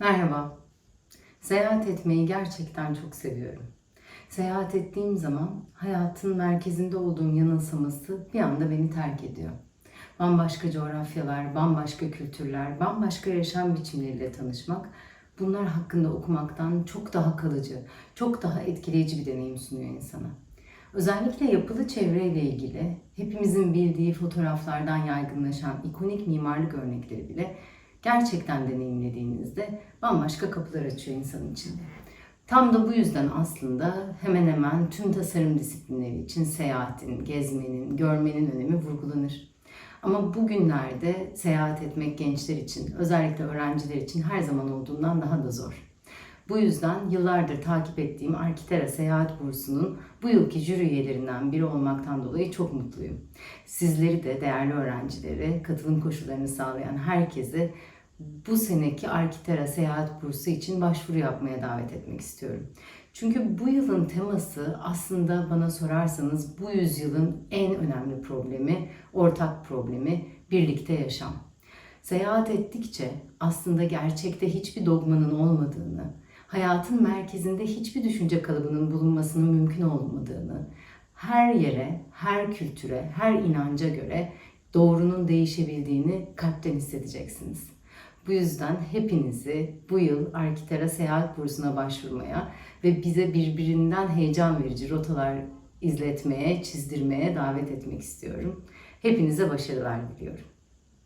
Merhaba. Seyahat etmeyi gerçekten çok seviyorum. Seyahat ettiğim zaman hayatın merkezinde olduğum yanılsaması bir anda beni terk ediyor. Bambaşka coğrafyalar, bambaşka kültürler, bambaşka yaşam biçimleriyle tanışmak bunlar hakkında okumaktan çok daha kalıcı, çok daha etkileyici bir deneyim sunuyor insana. Özellikle yapılı çevreyle ilgili hepimizin bildiği fotoğraflardan yaygınlaşan ikonik mimarlık örnekleri bile gerçekten deneyimlediğinizde bambaşka kapılar açıyor insanın içinde. Tam da bu yüzden aslında hemen hemen tüm tasarım disiplinleri için seyahatin, gezmenin, görmenin önemi vurgulanır. Ama bugünlerde seyahat etmek gençler için, özellikle öğrenciler için her zaman olduğundan daha da zor. Bu yüzden yıllardır takip ettiğim Arkitera Seyahat Bursu'nun bu yılki jüri üyelerinden biri olmaktan dolayı çok mutluyum. Sizleri de değerli öğrencileri, katılım koşullarını sağlayan herkese bu seneki Arkitera Seyahat Bursu için başvuru yapmaya davet etmek istiyorum. Çünkü bu yılın teması aslında bana sorarsanız bu yüzyılın en önemli problemi, ortak problemi birlikte yaşam. Seyahat ettikçe aslında gerçekte hiçbir dogmanın olmadığını, hayatın merkezinde hiçbir düşünce kalıbının bulunmasının mümkün olmadığını, her yere, her kültüre, her inanca göre doğrunun değişebildiğini kalpten hissedeceksiniz. Bu yüzden hepinizi bu yıl Arkitera Seyahat Bursu'na başvurmaya ve bize birbirinden heyecan verici rotalar izletmeye, çizdirmeye davet etmek istiyorum. Hepinize başarılar diliyorum.